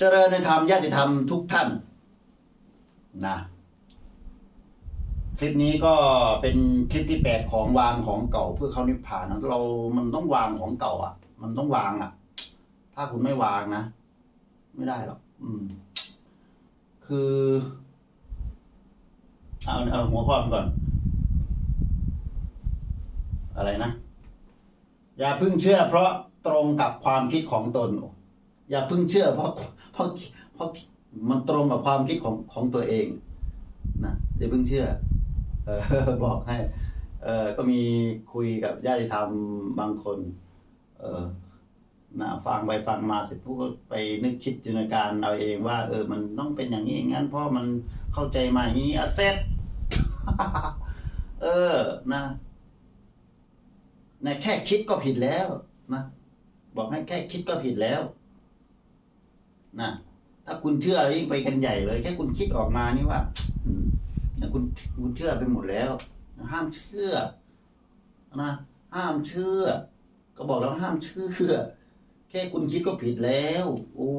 เจริญในธรรมญาติธรรมทุกท่านนะคลิปนี้ก็เป็นคลิปที่แปดของวางของเก่าเพื่อเข้านิพพานนะเรา มันต้องวางของเก่า อะ มันต้องวางอะ ถ้าคุณไม่วางนะ ไม่ได้หรอกอืม คือเอาเอาหัวข้อมันก่อน อะไรนะ อย่าเพิ่งเชื่อเพราะตรงกับความคิดของตน อย่าเพิ่งเชื่อเพราะเพราะเพราะมันตรงกับความคิดของของตัวเองนะอย่าเพิ่งเชื่อออบอกให้ เออก็มีคุยกับญาติธรรมบางคน เออนะฟังไปฟังมาเสร็จพวกก็ไปนึกคิดจินตนาการเอาเองว่า เออ มันต้องเป็นอย่างนี้อย่างนั้นเพราะมันเข้าใจมาอย่างนี้อะเซ็ตเออนะนะแค่คิดก็ผิดแล้วนะบอกให้แค่คิดก็ผิดแล้ว นะถ้าคุณเชื่อยิ่งไปกันใหญ่เลย แค่คุณคิดออกมานี่ว่าคุณคุณเชื่อไปหมดแล้ว ห้ามเชื่อนะห้ามเชื่อ ก็บอกแล้วห้ามเชื่อ แค่คุณคิดก็ผิดแล้ว โอ้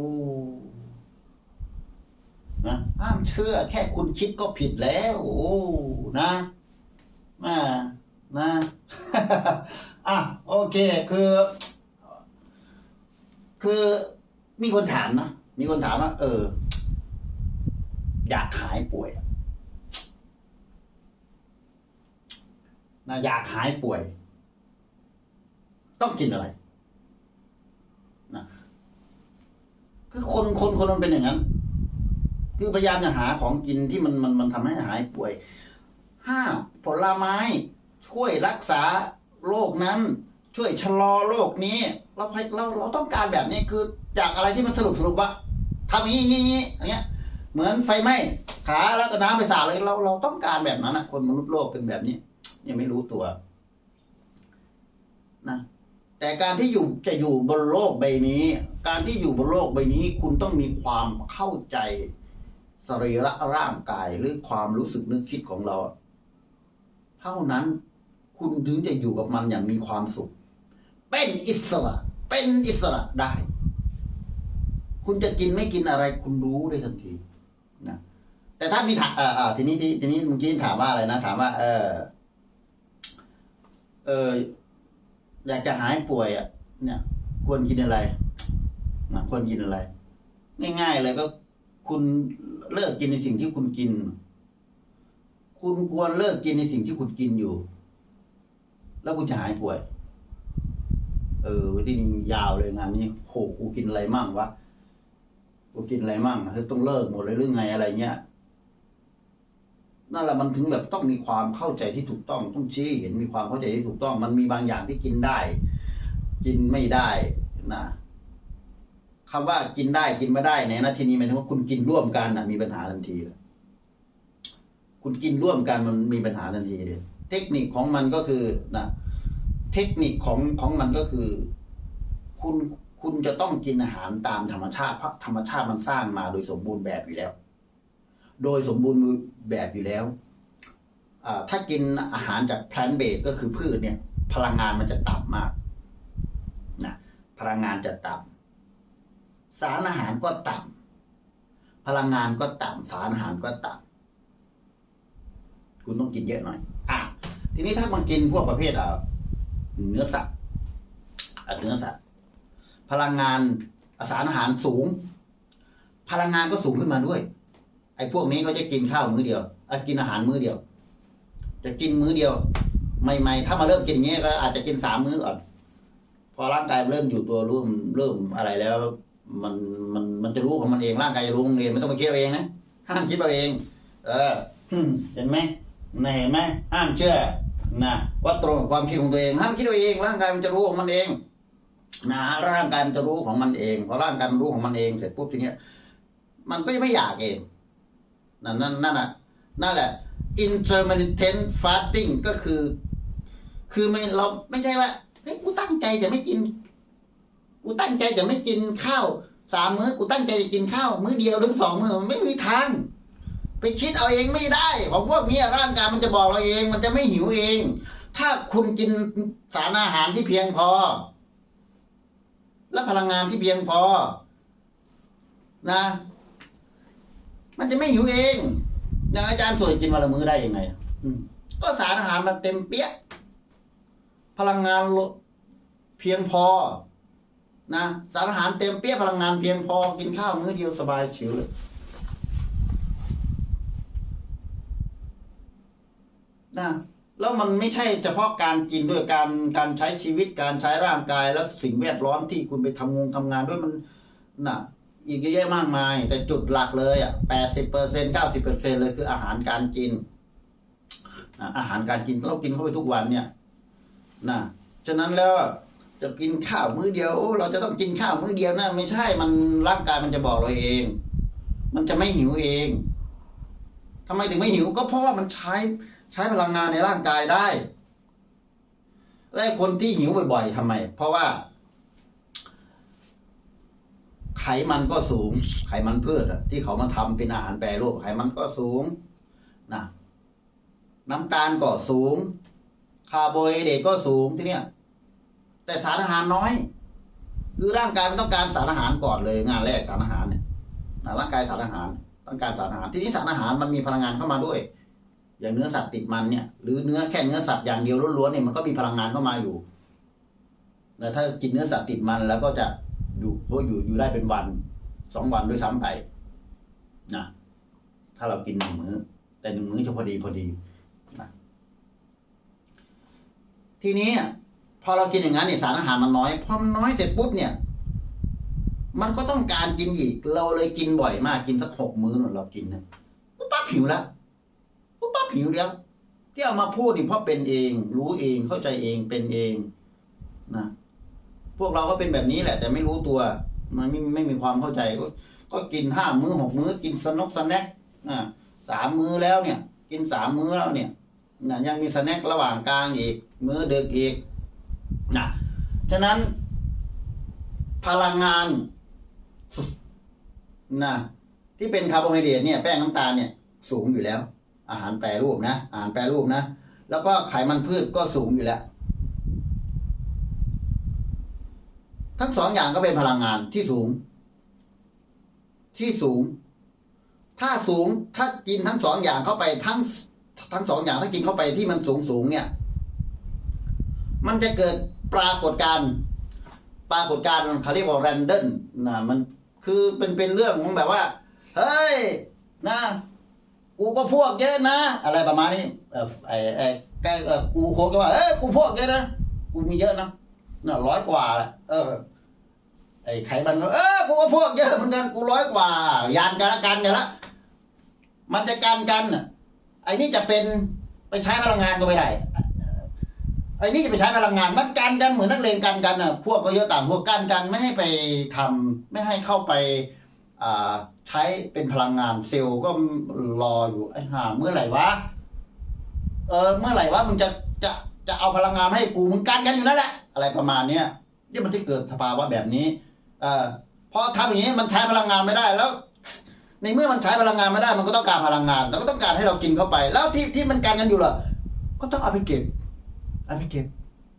นะห้ามเชื่อ แค่คุณคิดก็ผิดแล้ว โอ้นะมานะอะโอเค คือ คือมีคนถามนะ มีคนถามว่า เออ อยากหายป่วยนะอยากหายป่วย ต้องกินอะไรนะคือคนคนคนมันเป็นอย่างนั้น คือพยายามจะหาของกินที่มันมันมันทำให้หายป่วย ห้าผลไม้ ช่วยรักษาโรคนั้น ช่วยชะลอโรคนี้ เราเราเราต้องการแบบนี้คือจากอะไรที่มันสรุปสรุปว่า ทำอย่างนี้อย่างนี้อย่างเงี้ย เหมือนไฟไหม้ขาแล้วก็น้ำไปสาดเลยเราเราต้องการแบบนั้นนะคนมนุษย์โลกเป็นแบบนี้ยังไม่รู้ตัวนะแต่การที่อยู่จะอยู่บนโลกใบนี้ การที่อยู่บนโลกใบนี้ คุณต้องมีความเข้าใจสรีระร่างกายหรือความรู้สึกนึกคิดของเรา เท่านั้นคุณถึงจะอยู่กับมันอย่างมีความสุข เป็นอิสระ เป็นอิสระได้ คุณจะกินไม่กินอะไร คุณรู้ได้ทันทีนะแต่ถ้ามีถามออเออทีนี้ที่ทีนี้เมื่อกี้ถามว่าอะไรนะถามว่า เออเอออยากจะหายป่วยอะเนี่ย ควรกินอะไรนะควรกินอะไร ง่ายๆเลยก็ คุณเลิกกินในสิ่งที่คุณกิน คุณควรเลิกกินในสิ่งที่คุณกินอยู่ แล้วคุณจะหายป่วย เออที่นี่ยาวเลยงานนี้โหกูกินอะไรมั่งวะ กูกินอะไรมั่งคือต้องเลิกหมดเลยหรือไงอะไรเงี้ยนั่นแหละมันถึงแบบต้องมีความเข้าใจที่ถูกต้องต้องชี้เห็นมีความเข้าใจที่ถูกต้อง มันมีบางอย่างที่กินได้ กินไม่ได้นะคำว่ากินได้กินไม่ได้ในนาทีนี้หมายถึงว่าคุณกินร่วมกันนะมีปัญหาทันทีเลยคุณกินร่วมกันมันมีปัญหาทันทีเลยเทคนิคของมันก็คือนะเทคนิคของของมันก็คือ คุณ คุณจะต้องกินอาหารตามธรรมชาติเพราะธรรมชาติมันสร้างมาโดยสมบูรณ์แบบอยู่แล้ว โดยสมบูรณ์แบบอยู่แล้วถ้ากินอาหารจากแพลนเบสก็คือพืชเนี่ย พลังงานมันจะต่ำมากนะพลังงานจะต่ำสารอาหารก็ต่ำพลังงานก็ต่ำสารอาหารก็ต่ำคุณต้องกินเยอะหน่อย อะทีนี้ถ้ามันกินพวกประเภทเนื้อสัตว์เนื้อสัตว์ พลังงานสารอาหารสูง พลังงานก็สูงขึ้นมาด้วย ไอ้พวกนี้เขาจะกินข้าวมื้อเดียวกินอาหารมื้อเดียว จะกินมื้อเดียวใหม่ ๆ ถ้ามาเริ่มกินอย่างเงี้ยก็อาจจะกินสามมื้อก่อนพอร่างกายเริ่มอยู่ตัวร่มเริ่มอะไรแล้ว มันมันมันจะรู้ของมันเองร่างกายจะรู้ของมันเองไม่ต้องไปคิดเอาเองนะห้ามคิดเอาเอง เออเห็นไหมเห็นไหมห้ามเชื่อนะว่าตรงกับความคิดของตัวเอง ห้ามคิดเอาเองร่างกายมันจะรู้ของมันเอง นะร่างกายมันจะรู้ของมันเองพอร่างกายมันรู้ของมันเองเสร็จปุ๊บทีเนี้ย มันก็จะไม่อยากเองนั่นนั่นนั่นน่ะนั่นแหละ intermittent fasting ก็คือ คือไม่เราไม่ใช่ว่าเฮ้ยกูตั้งใจจะไม่กิน กูตั้งใจจะไม่กินข้าวสามมื้อกูตั้งใจจะกินข้าวมื้อเดียวหรือสองมื้อมันไม่มีทางไปคิดเอาเองไม่ได้ของพวกนี้ร่างกายมันจะบอกเราเอง มันจะไม่หิวเอง ถ้าคุณกินสารอาหารที่เพียงพอ และพลังงานที่เพียงพอ นะ มันจะไม่หิวเองอย่างอาจารย์สวนกินวันละมื้อได้ยังไงก็สารอาหารมันเต็มเปี้ยพลังงานเพียงพอ นะสารอาหารเต็มเปี้ยพลังงานเพียงพอ กินข้าวมื้อเดียวสบายชิวเลยนะ แล้วมันไม่ใช่เฉพาะการกินด้วยการการใช้ชีวิตการใช้ร่างกาย แล้วสิ่งแวดล้อมที่คุณไปทำงงทำงานด้วยมันน่ะอีกเยอะแยะมากมาย แต่จุดหลักเลยอะแปดสิบเปอร์เซ็นเก้าสิบเปอร์เซ็นเลยคืออาหารการกิน อาหารการกินเรากินเข้าไปทุกวันเนี่ยนะฉะนั้นแล้วจะกินข้าวมื้อเดียวเราจะต้องกินข้าวมื้อเดียวนะไม่ใช่มันร่างกายมันจะบอกเราเอง มันจะไม่หิวเองทำไมถึงไม่หิวก็เพราะว่ามันใช้ ใช้พลังงานในร่างกายได้และคนที่หิวบ่อยๆทำไม เพราะว่า ไขมันก็สูง ไขมันพืชที่เขามาทำเป็นอาหารแปรรูปไขมันก็สูงนะน้ำตาลก็สูง คาร์โบไฮเดรตก็สูงที่เนี้ยแต่สารอาหารน้อย คือร่างกายมันต้องการสารอาหารก่อนเลยงานแรกสารอาหารเนี่ยร่างกายสารอาหารต้องการสารอาหาร ทีนี้สารอาหารมันมีพลังงานเข้ามาด้วย อย่างเนื้อสัตว์ติดมันเนี่ย หรือเนื้อแค่เนื้อสัตว์อย่างเดียวล้วนๆเนี่ยมันก็มีพลังงานเข้ามาอยู่แต่ถ้ากินเนื้อสัตว์ติดมันแล้วก็จะอยู่ก็อยู่อยู่ได้เป็นวันสองวันด้วยซ้ำไปนะถ้าเรากินหนึ่งมื้อ แต่หนึ่งมื้อจะพอดีพอดีนะทีนี้พอเรากินอย่างนั้นเนี่ยสารอาหารมันน้อยพอมันน้อยเสร็จปุ๊บเนี่ย มันก็ต้องการกินอีก เราเลยกินบ่อยมาก กินสักหกมื้อเรากินนะปั๊บหิวแล้ว ปุ๊บปั๊บหิวแล้วที่เอามาพูดนี่เพราะเป็นเอง รู้เองเข้าใจเองเป็นเองนะพวกเราก็เป็นแบบนี้แหละ แต่ไม่รู้ตัว มันไม่ไม่มีความเข้าใจ ก็ก็กินห้ามื้อหกมื้อกินสนกสแน็คอ่าสามมื้อแล้วเนี่ย กินสามมื้อแล้วเนี่ยนะยังมีสแน็คระหว่างกลางอีก มื้อดึกอีกนะฉะนั้น พลังงานนะที่เป็นคาร์โบไฮเดรตเนี่ย แป้งน้ำตาลเนี่ย สูงอยู่แล้ว อาหารแปรรูปนะ อาหารแปรรูปนะ แล้วก็ไขมันพืชก็สูงอยู่แล้ว ทั้งสองอย่างก็เป็นพลังงานที่สูง ที่สูง ถ้าสูงถ้ากินทั้งสองอย่างเข้าไปทั้งทั้งสองอย่างถ้ากินเข้าไปที่มันสูงสูงเนี่ย มันจะเกิดปรากฏการณ์ปรากฏการณ์เขาเรียกว่าแรนเดนนะมันคือเป็นเป็นเรื่องของแบบว่า เฮ้ย นะ กูก็พวกเยอะนะ อะไรประมาณนี้เออไอ้ไอ้ใกล้กูโคก็ว่าเอ้กูพวกเยอะนะกูมีเยอะนะน่ะร้อยกว่าแหละเออไอ้ไขมันก็เออกูก็พวกเยอะเหมือนกันกูร้อยกว่ายานกันละกันเนี่ยละมันจะกันกันไอ้นี่จะเป็นไปใช้พลังงานก็ไม่ได้ไอ้นี่จะไปใช้พลังงานมันกันกันเหมือนนักเลงกันกันน่ะพวกก็เยอะต่างพวกกันกันไม่ให้ไปทำไม่ให้เข้าไปอ่า ใช้เป็นพลังงานเซลล์ก็รออยู่ไอ้ห่าเมื่อไหร่วะเออเมื่อไหร่วะมึงจะจะจะเอาพลังงานให้กูมึงกันกันอยู่นั่นแหละ อะไรประมาณเนี้ยที่มันที่เกิดสภาวะแบบนี้ เอ่อพอทำอย่างนี้มันใช้พลังงานไม่ได้แล้ว ในเมื่อมันใช้พลังงานไม่ได้มันก็ต้องการพลังงาน แล้วก็ต้องการให้เรากินเข้าไป แล้วที่ที่มันกันกันอยู่ล่ะก็ต้องเอาไปเก็บเอาไปเก็บ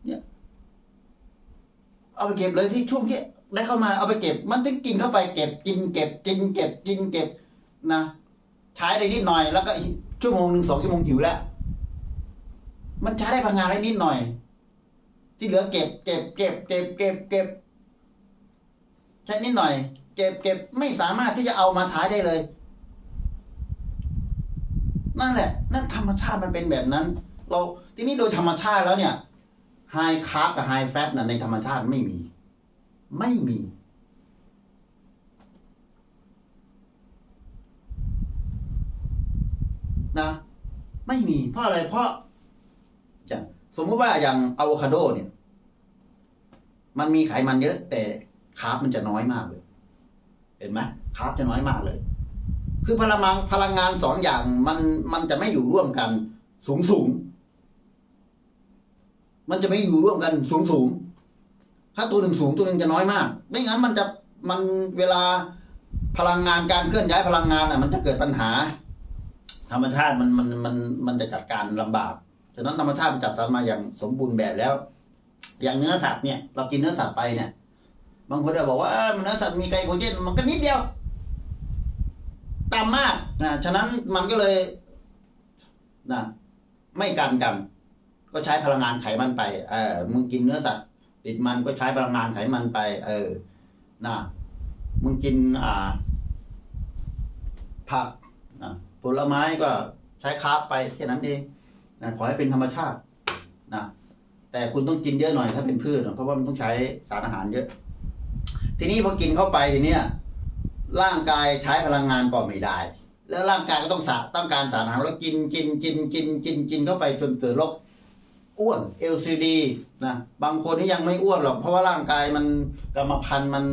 เนี่ย เอาไปเก็บเลยที่ช่วงที่ ได้เข้ามาเอาไปเก็บ มันต้องกินเข้าไปเก็บกินเก็บกินเก็บกินเก็บนะใช้ได้นิดหน่อย แล้วก็ชั่วโมงหนึ่งสองชั่วโมงหิวแล้ว มันใช้ได้พลังงานได้นิดหน่อย ที่เหลือเก็บ เก็บ เก็บ เก็บ เก็บเก็บใช้นิดหน่อย เก็บเก็บไม่สามารถที่จะเอามาใช้ได้เลย นั่นแหละ นั่นธรรมชาติมันเป็นแบบนั้น เราทีนี้โดยธรรมชาติแล้วเนี่ยไฮคาร์บกับไฮแฟตนะในธรรมชาติไม่มี ไม่มี นะ ไม่มี เพราะอะไรเพราะอย่างสมมติว่าอย่างอะโวคาโดเนี่ย มันมีไขมันเยอะ แต่คาร์บมันจะน้อยมากเลย เห็นไหมคาร์บจะน้อยมากเลย คือพลังงานพลังงานสองอย่างมันมันจะไม่อยู่ร่วมกันสูงสูงมันจะไม่อยู่ร่วมกันสูงสูง ถ้าตัวหนึ่งสูงตัวหนึ่งจะน้อยมาก ไม่งั้นมันจะมันเวลาพลังงานการเคลื่อนย้ายพลังงานอะ มันจะเกิดปัญหา ธรรมชาติมันมันมันมันจะจัดการลำบากฉะนั้นธรรมชาติมันจัดสรรมาอย่างสมบูรณ์แบบแล้ว อย่างเนื้อสัตว์เนี่ย เรากินเนื้อสัตว์ไปเนี่ย บางคนจะบอกว่าเอ้ยเนื้อสัตว์มีไกลโคเจนมันก็นิดเดียวต่ำมากนะฉะนั้นมันก็เลยนะไม่กันกัน ก็ใช้พลังงานไขมันไปเออมึงกินเนื้อสัตว์ ติดมันก็ใช้พลังงานไขมันไป เออนะมึงกินอ่า ผักนะผลไม้ก็ใช้คาร์บไปแค่นั้นเองนะขอให้เป็นธรรมชาตินะแต่คุณต้องกินเยอะหน่อยถ้าเป็นพืชนะเพราะว่ามันต้องใช้สารอาหารเยอะ ทีนี้พอกินเข้าไปทีเนี้ยร่างกายใช้พลังงานก็ไม่ได้ แล้วร่างกายก็ต้องสะต้องการสารอาหารแล้วกินกินกินกินกินกินเข้าไปจนเกิดโรค อ้วน LCD นะบางคนที่ยังไม่อ้วนหรอก เพราะว่าร่างกายมันกรรมพันธุ์มัน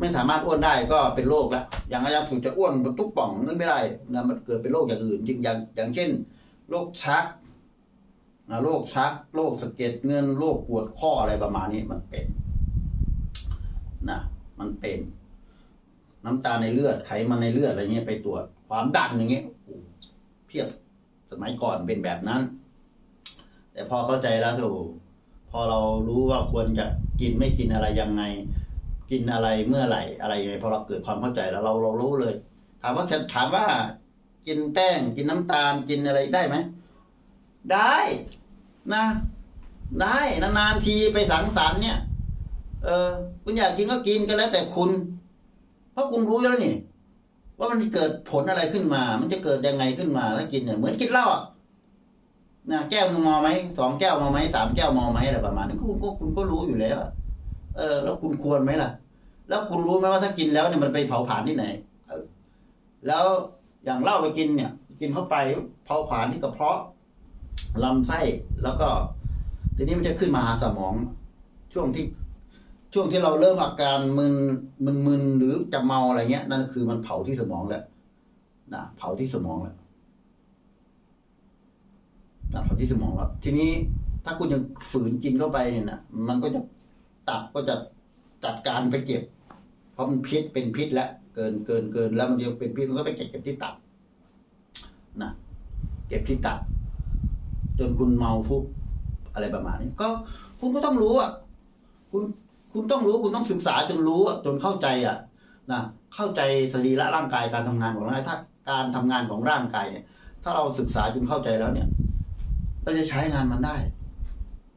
ไม่สามารถอ้วนได้ก็เป็นโรคแล้วอย่างอาจารย์สุจะอ้วนตุ๊กป่องนึกไม่ได้นะมันเกิดเป็นโรคอย่างอื่นจริงอย่างอย่างเช่นโรคชักนะโรคชักโรคสะเก็ดเงินโรคปวดข้ออะไรประมาณนี้มันเป็นนะมันเป็น น้ำตาในเลือดไขมันในเลือดอะไรเงี้ยไปตรวจความดันอย่างเงี้ยเพียบสมัยก่อนเป็นแบบนั้น แต่พอเข้าใจแล้วโถพอเรารู้ว่าควรจะกินไม่กินอะไรยังไง กินอะไรเมื่อไหร่อะไรยังไงพอเราเกิดความเข้าใจแล้วเราเรารู้เลย ถามว่าถามว่า กินแป้ง กินน้ำตาลกินอะไรได้ไหมได้นะ ได้นานๆทีไปสังสรรค์เนี่ย เออ คุณอยากกินก็กินก็แล้ว แต่คุณ เพราะคุณรู้แล้วนี่ว่ามันเกิดผลอะไรขึ้นมา มันจะเกิดยังไงขึ้นมาถ้ากินเนี่ยเหมือนกินเหล้าอะ นะแก้วมึงมอไหมสองแก้วมอไหมสามแก้วมอไหมอะไรประมาณนี้คุณก็คุณก็รู้อยู่แล้วเออ แล้วคุณควรไหมล่ะ แล้วคุณรู้ไหมว่าถ้ากินแล้วเนี่ยมันไปเผาผลาญที่ไหนออแล้วอย่างเหล้าไปกินเนี่ย กินเข้าไปเผาผลาญที่กระเพาะลำไส้แล้วก็ ทีนี้มันจะขึ้นมาหาสมองช่วงที่ช่วงที่เราเริ่มอาการมึนมึนมึนหรือจะเมาอะไรเงี้ย นั่นคือมันเผาที่สมองแล้วนะเผาที่สมองแล้ว นะเผาที่สมองแล้วทีนี้ถ้าคุณยังฝืนกินเข้าไปเนี่ยนะมันก็จะตับก็จะจัดการไปเก็บ เพราะมันพิษเป็นพิษแล้วเกินเกินเกินแล้วมันเดียวเป็นพิษมันก็ไปเก็บเก็บที่ตับนะเก็บที่ตับ จนคุณเมาฟุบอะไรประมาณนี้ก็คุณก็ต้องรู้อะคุณคุณต้องรู้คุณต้องศึกษาจนรู้อะจนเข้าใจอะนะเข้าใจสรีระร่างกายการทำงานของร่างกายถ้าการทำงานของร่างกายเนี่ย ถ้าเราศึกษาจนเข้าใจแล้วเนี่ย เราจะใช้งานมันได้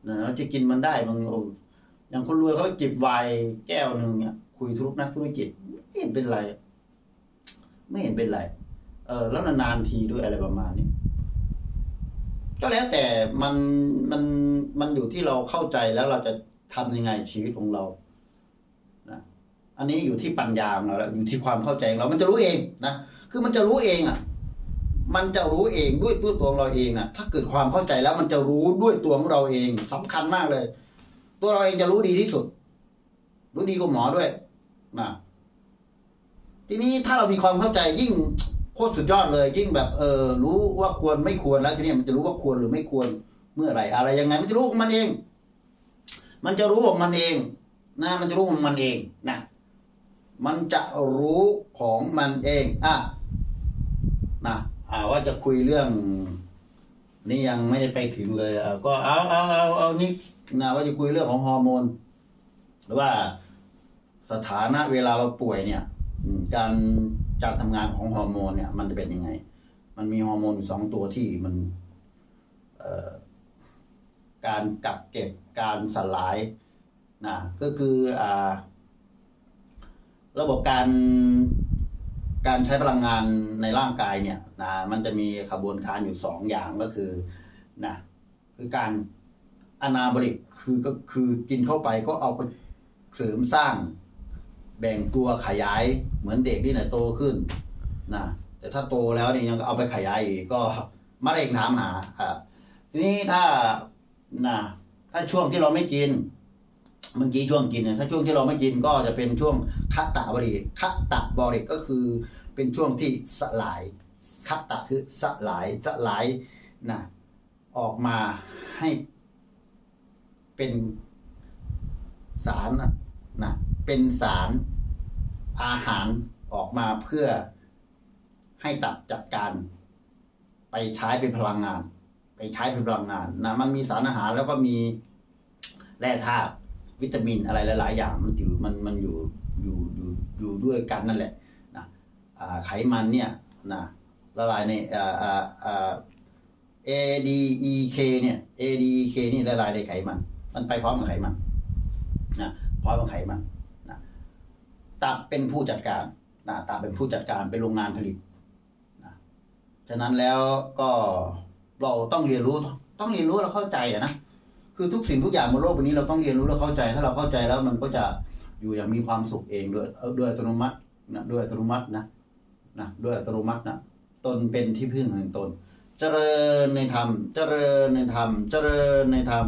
นะเราจะกินมันได้บางอย่างคนรวยเขาจิบไวน์แก้วหนึ่งเนี่ยคุยธุรกิจนักธุรกิจไม่เห็นเป็นไร ไม่เห็นเป็นไร เออแล้วนานๆทีด้วยอะไรประมาณนี้ก็แล้วแต่มันมันมันอยู่ที่เราเข้าใจแล้วเราจะทำยังไงชีวิตของเรานะอันนี้อยู่ที่ปัญญาของเราแล้วอยู่ที่ความเข้าใจของเรา มันจะรู้เองนะคือมันจะรู้เองอะ มันจะรู้เองด้วยด้วตัวเราเองอะ ถ้าเกิดความเข้าใจแล้วมันจะรู้ด้วยตัวของเราเองสำคัญมากเลย ตัวเราเองจะรู้ดีที่สุด รู้ดีกว่าหมอด้วยนะทีนี้ถ้าเรามีความเข้าใจยิ่งโคตรสุดยอดเลย ยิ่งแบบเออ รู้ว่าควรไม่ควรแล้วทีนี้มันจะรู้ว่าควรหรือไม่ควรเมื่อไหร่อะไรยังไง มันจะรู้ของมันเอง มันจะรู้ของมันเอง นะ มันจะรู้ของมันเองนะมันจะรู้ของมันเองอะนะ อ่าว่าจะคุยเรื่อง นี่ยังไม่ได้ไปถึงเลยอะก็เอาเอาเอาเอานี่นะว่าจะคุยเรื่องของฮอร์โมนหรือว่าสถานะเวลาเราป่วยเนี่ยการการทำงานของฮอร์โมนเนี่ย มันจะเป็นยังไง มันมีฮอร์โมนสองตัวที่มันการกักเก็บการสลายนะก็คืออ่าระบบการ การใช้พลังงานในร่างกายเนี่ยนะมันจะมีขบวนการอยู่สองอย่างก็คือนะคือการอนาบริกคือก็คือกินเข้าไปก็เอาไปเสริมสร้าง แบ่งตัวขยายเหมือนเด็กที่ไหนโตขึ้นนะแต่ถ้าโตแล้วเนี่ยยังเอาไปขยายอีกก็มะเร็งถามหาอ่าทีนี้ถ้านะถ้าช่วงที่เราไม่กิน เมื่อกี้ช่วงกินเนี่ยถ้าช่วงที่เราไม่กินก็จะเป็นช่วงคัตตะบริคัตตะบริก็คือเป็นช่วงที่สลายคัตตะคือสลายสลายนะออกมาให้เป็นสารนะนะเป็นสารอาหารออกมาเพื่อให้ตับจัดการ ไปใช้เป็นพลังงาน ไปใช้เป็นพลังงานนะมันมีสารอาหารแล้วก็มีแร่ธาตุ วิตามินอะไรหลาย ๆ อย่างมันอยู่มันมันอยู่อยู่อยู่อยู่ด้วยกันนั่นแหละนะไขมันเนี่ยนะละลายในอ่าอ่าอ่า ADEK เนี่ย ADEK นี่ละลายในไขมัน มันไปพร้อมกับไขมันนะพร้อมกับไขมันนะตับเป็นผู้จัดการนะตับเป็นผู้จัดการเป็นโรงงานผลิตนะฉะนั้นแล้วก็เราต้องเรียนรู้ต้องเรียนรู้เราเข้าใจอะนะ คือทุกสิ่งทุกอย่างบนโลกใบนี้เราต้องเรียนรู้และเข้าใจ ถ้าเราเข้าใจแล้วมันก็จะอยู่อย่างมีความสุขเองด้วยด้วยอัตโนมัตินะด้วยอัตโนมัตินะนะด้วยอัตโนมัตินะตนเป็นที่พึ่งแห่งตน เจริญในธรรม เจริญในธรรม เจริญในธรรม